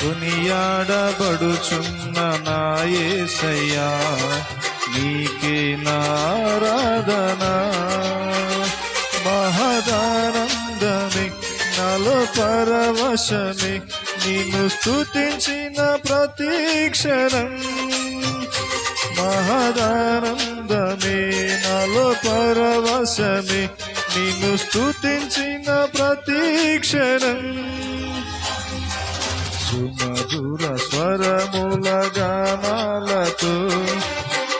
కొనియాడబడుచున్న నాయసయ్యా నీకే నారాధన. మహదానందమి నలో పరవశమే నిన్ను స్థుతించిన ప్రతీక్షణం మహదానందమే నాలో పరవశమే నిన్ను స్థుతించిన ప్రతీక్షణం మధుర స్వరముల గానాలతో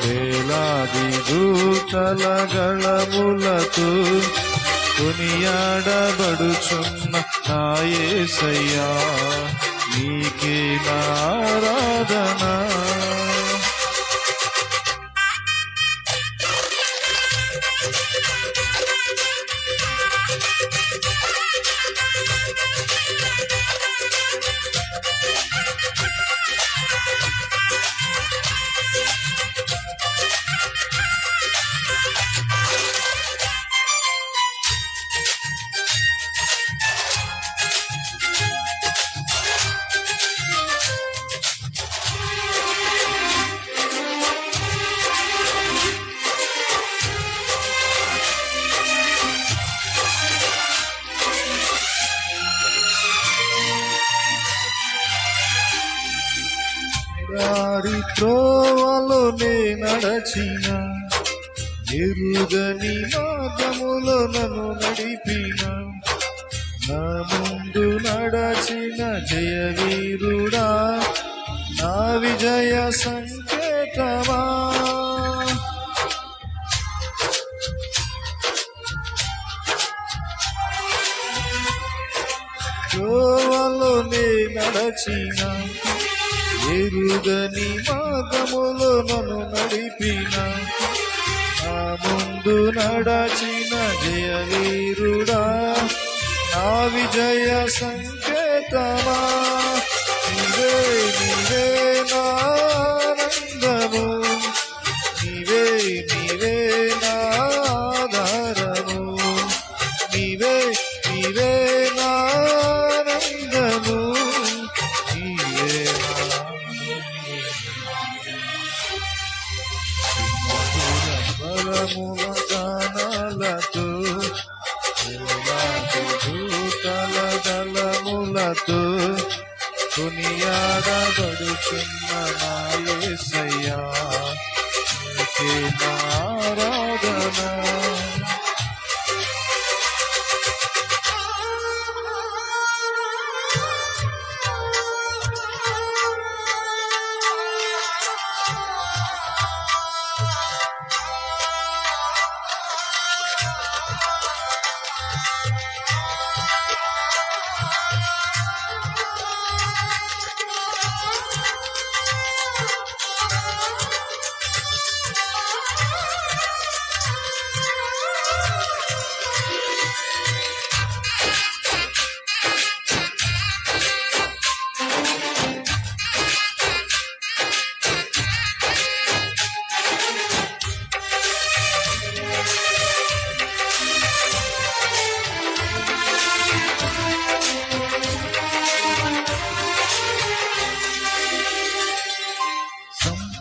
వేలాది దూతల గళములతో కొనియాడబడుచున్న నాయసయ్యా త్రోవలో నే నడచిన ఎరుగని మార్గములో నన్ను నడిపిన నా ముందు నడచిన జయవీరుడా నా విజయ సంకేతమా? త్రోవలో నే నడచిన ఎరుగని మార్గములో నన్ను నడిపిన. నా ముందు నడచిన జయవీరుడా నా విజయ సంకేతమా? నీవే నీవే పరముల గానాలతో దూతల దళములతో కొనియాడబడుచున్న నాయసయ్యా నారాధనా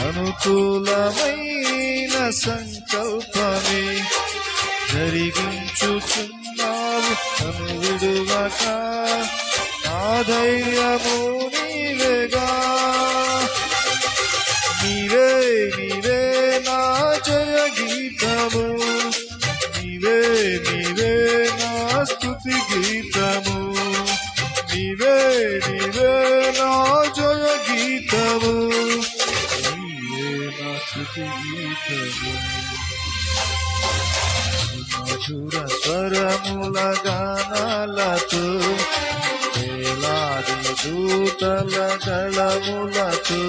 అనుకూలమైన సంకల్పమే. జరిగించుచున్నావు నన్ను విడువక. నా ధైర్యము నీవేగా. నీవే నీవే నా జయ గీతము నీవే మధుర స్వరముల గానాలతో వేలాది దూతల గళములతో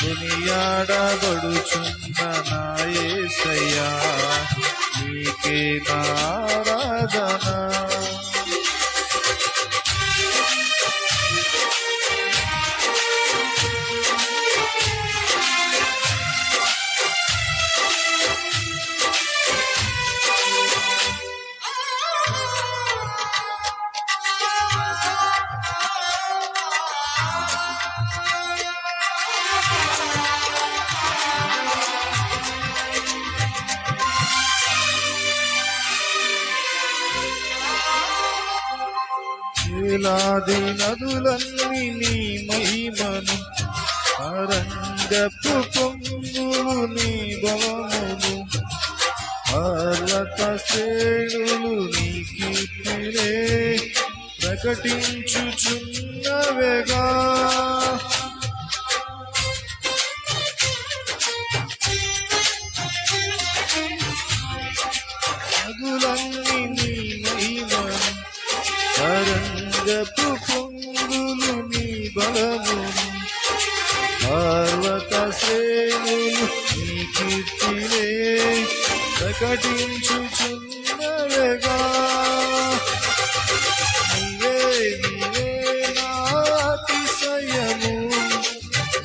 దునియాడబడుచున్న నాయసయ్యా నీకే నా వేలాది నదులన్నీ నీ మహిమను అరంగపు పొంగులు నీ బలములు పర్వత శ్రేణులు నీ కీర్తినే ప్రకటించుచున్నవెగా. తరంగపు పొంగులు నీ బలము. పర్వత శ్రేణులు నీ కీర్తినే ప్రకటించుచున్నవెగా నీవే నీవే నాతిశయము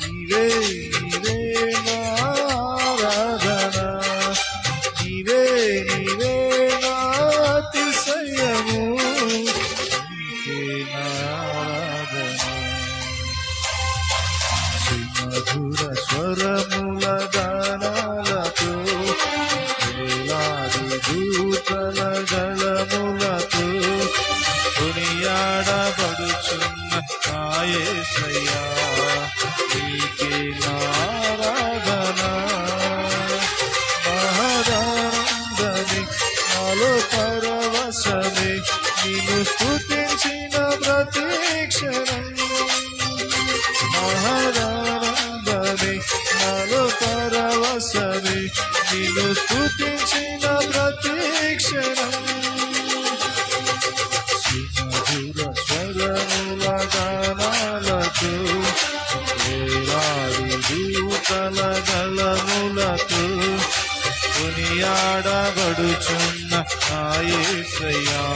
నీవే నీవే నారాధన నీవే నీవే ప్రతీక్షణం మహదానందమే నాలో పరవశమే నిన్ను స్తుతించిన ప్రతీక్షణం. సుమధుర స్వరముల గానాలతో వేలాది దూతల గలములతో కొనియాడబడుచున్న ఆయేసయ్యా నీకే